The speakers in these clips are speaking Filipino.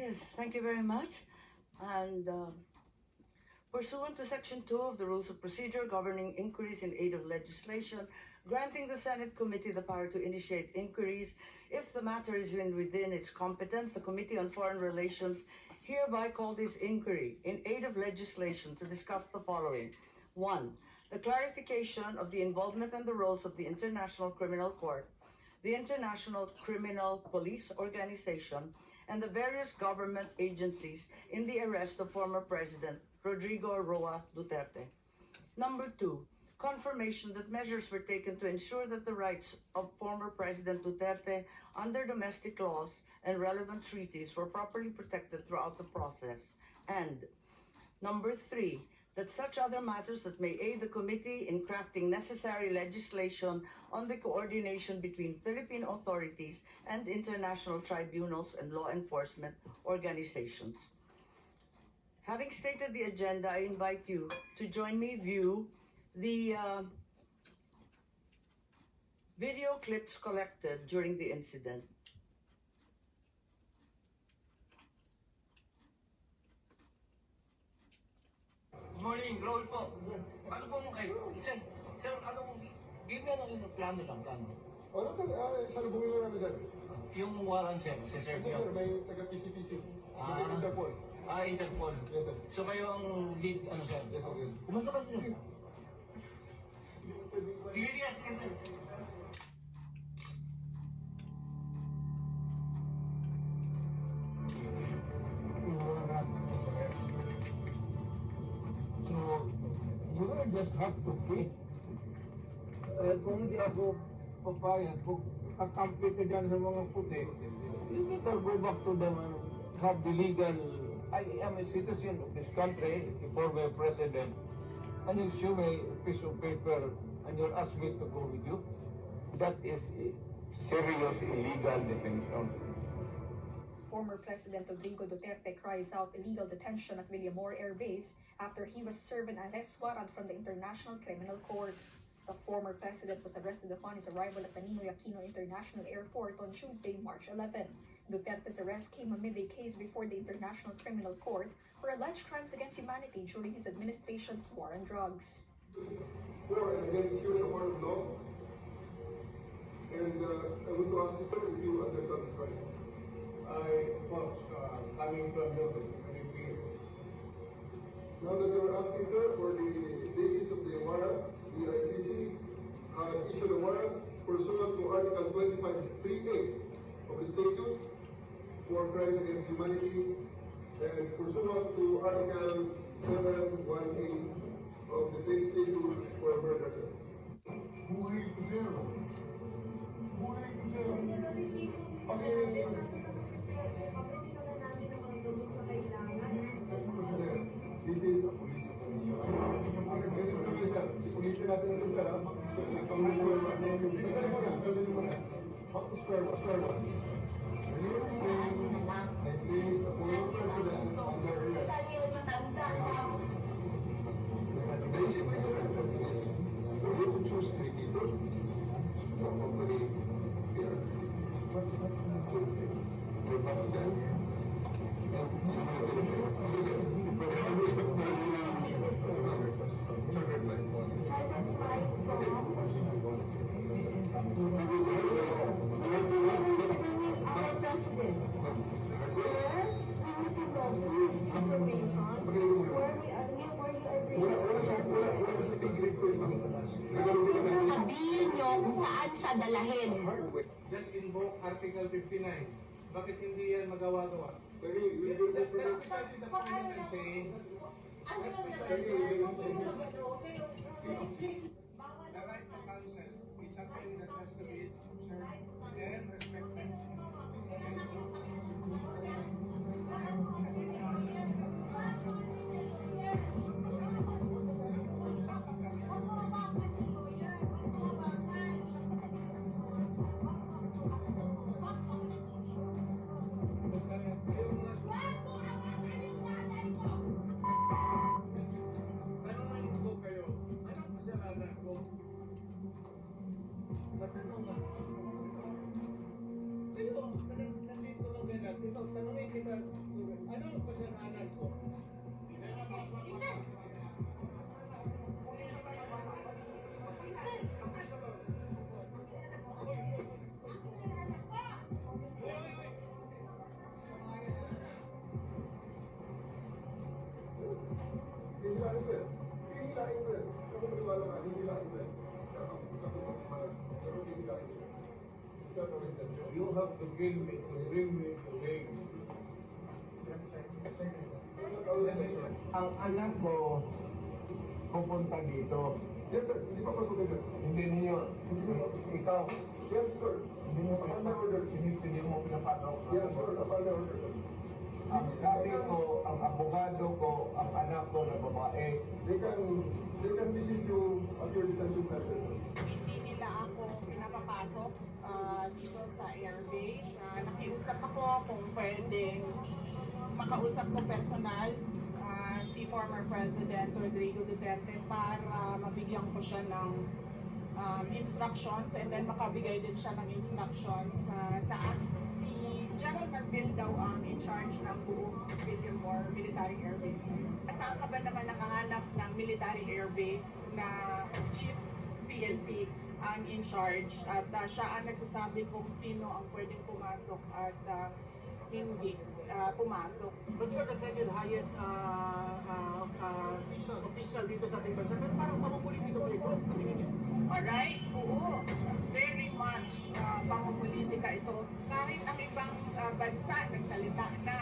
Yes, thank you very much. And uh, pursuant to Section 2 of the Rules of Procedure governing inquiries in aid of legislation, granting the Senate Committee the power to initiate inquiries if the matter is in, within its competence, the Committee on Foreign Relations hereby call this inquiry in aid of legislation to discuss the following. One, the clarification of the involvement and the roles of the International Criminal Court, the International Criminal Police Organization, and the various government agencies in the arrest of former President Rodrigo Roa Duterte. Number two, confirmation that measures were taken to ensure that the rights of former President Duterte under domestic laws and relevant treaties were properly protected throughout the process. And number three, that such other matters that may aid the committee in crafting necessary legislation on the coordination between Philippine authorities and international tribunals and law enforcement organizations. Having stated the agenda, I invite you to join me view the uh, video clips collected during the incident. Good morning, Raul po. Ano po mo kayo? Sir, sir, anong, give me ano yung plano lang, plano. Ano sir, ah, salubungin mo namin sir. Yung warrant, sir, si Sir Ito sir, Pio. may taga-PCTC. Ah. Taga Interpol. Ah, Interpol. Yes sir. So kayo ang lead, ano sir? Yes sir, yes. Kumusta ka sir? Sige, sige, sige, sir. Just have to pay. Eh, kung hindi ako papayag, kung kakampi ka dyan sa mga puti, you better go back to them and have the legal, I am a citizen of this country, a former president, and you show me a piece of paper and you ask me to go with you, that is a serious illegal detention. Former President Rodrigo Duterte cries out illegal detention at Villamor Air Base after he was served an arrest warrant from the International Criminal Court. The former president was arrested upon his arrival at the Ninoy Aquino International Airport on Tuesday, March 11. Duterte's arrest came amid a case before the International Criminal Court for alleged crimes against humanity during his administration's war on drugs. And against of law. And uh, I to ask you sir if you. I, of course, uh, coming from the Philippines, Now that you're asking sir for the basis of the warrant, the ICC uh, issued a warrant pursuant to Article 25.3a of the statute for crimes against humanity and pursuant to Article 718 of the same statute for murder. sir. Huli ko sir. Huli ko sir. Okay. One. When you saying, I place the president under arrest. Basically, sir, is for you to choose three people. Saan siya dalahin. Just invoke Article 59. Bakit hindi yan magawa-gawa? Very, we will That's precisely the point that I'm saying. That's precisely Very, very, very. The right to counsel Intention. You have to bring me, to bring me to intention. Ang anak ko, pupunta dito. Yes, sir. Hindi pa pasukin yan. Hindi ninyo, ikaw, Yes, sir. hindi mo Upon my order. hindi mo pinapanaw. Yes, sir. Upon my order, sir. Ang sabi ko, ang abogado ko, ang anak ko na babae, They can, they can visit you at your detention center, sir. hindi nila ako pinapapasok ah, dito sa airbase. Uh, nakiusap ako kung pwedeng makausap ko personal ah, si former President Rodrigo Duterte para mabigyan ko siya ng um, instructions and then makabigay din siya ng instructions ah, sa si General Marvin daw ang in charge ng buong Villamor Military Air Base. Saan ka ba naman nakahanap ng military air base na chief PNP ang in charge at ah, siya ang nagsasabi kung sino ang pwedeng pumasok at ah, hindi ah, pumasok. But you are the second highest uh, uh, uh, official, official dito sa ating bansa. Pero parang mamumulitika mo ito sa tingin niyo. Alright? Oo. Very much uh, pangumulitika ito. Kahit ang ibang ah, bansa nagsalita na.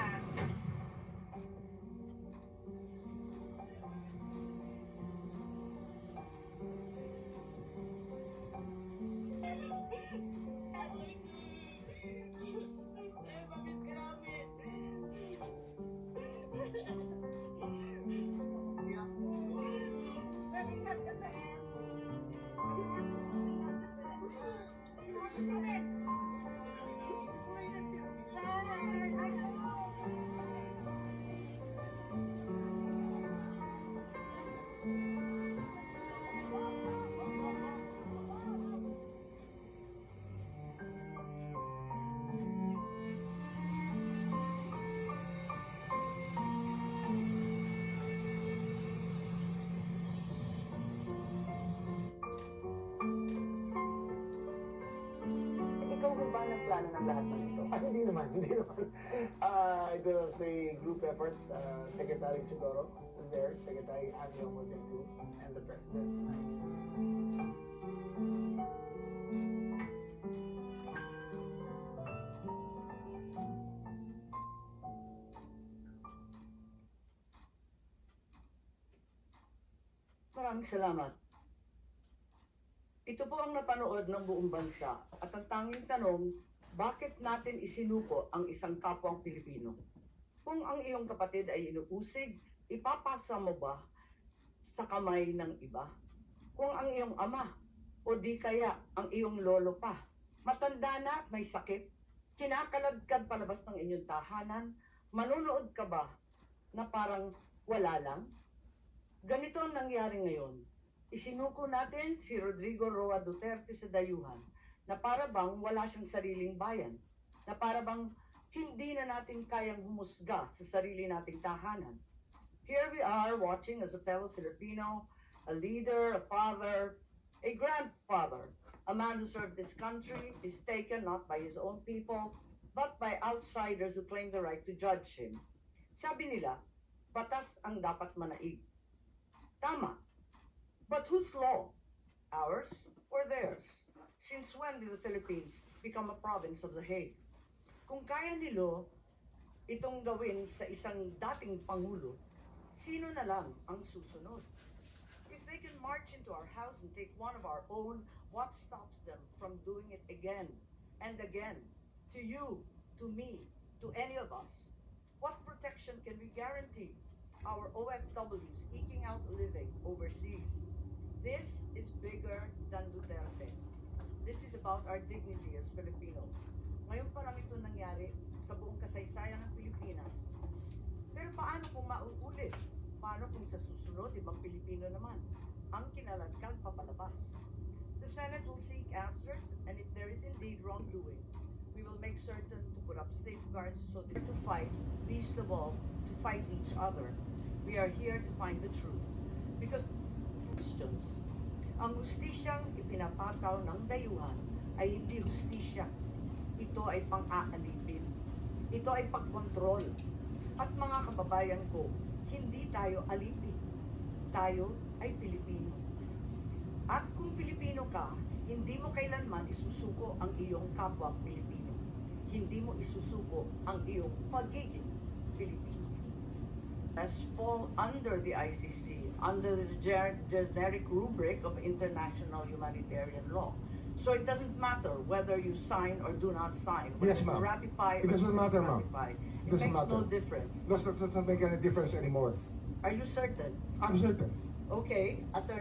Naman, hindi naman. Uh, it was group effort. Uh, Secretary Chidoro was there, Secretary Adrian was there too, and the President. Maraming salamat. Ito po ang napanood ng buong bansa at ang tanging tanong, bakit natin isinuko ang isang kapwang Pilipino? Kung ang iyong kapatid ay inuusig, ipapasa mo ba sa kamay ng iba? Kung ang iyong ama o di kaya ang iyong lolo pa, matanda na at may sakit, kinakaladkad palabas ng inyong tahanan, manunood ka ba na parang wala lang? Ganito ang nangyari ngayon. Isinuko natin si Rodrigo Roa Duterte sa dayuhan na para bang wala siyang sariling bayan, na para bang hindi na natin kayang humusga sa sarili nating tahanan. Here we are watching as a fellow Filipino, a leader, a father, a grandfather, a man who served this country is taken not by his own people, but by outsiders who claim the right to judge him. Sabi nila, batas ang dapat manaig. Tama. But whose law? Ours or theirs? Since when did the Philippines become a province of the Hague? Kung kaya nilo itong gawin sa isang dating pangulo, sino na lang ang susunod? If they can march into our house and take one of our own, what stops them from doing it again and again? To you, to me, to any of us? What protection can we guarantee our OFWs eking out a living overseas? This is bigger than Duterte. This is about our dignity as Filipinos. Ngayon parang ito nangyari sa buong kasaysayan ng Pilipinas. Pero paano kung mauulit? Paano kung sa susunod, ibang Pilipino naman ang kinaladkal papalabas? The Senate will seek answers and if there is indeed wrongdoing, We will make certain to put up safeguards so that to fight, least of all, to fight each other. We are here to find the truth. Because questions, ang hustisyang ipinapataw ng dayuhan ay hindi hustisya. Ito ay pang-aalipin. Ito ay pagkontrol. At mga kababayan ko, hindi tayo alipin. Tayo ay Pilipino. At kung Pilipino ka, hindi mo kailanman isusuko ang iyong kapwa Pilipino. Hindi mo isusuko ang iyong pagiging. Fall under the ICC, under the generic rubric of international humanitarian law. So it doesn't matter whether you sign or do not sign. whether Yes, you ma'am. Ratify It doesn't do not matter, ma'am. ratify. It It doesn't makes no matter. difference. Does that doesn't make any difference anymore. Are you certain? I'm certain. Okay, Attorney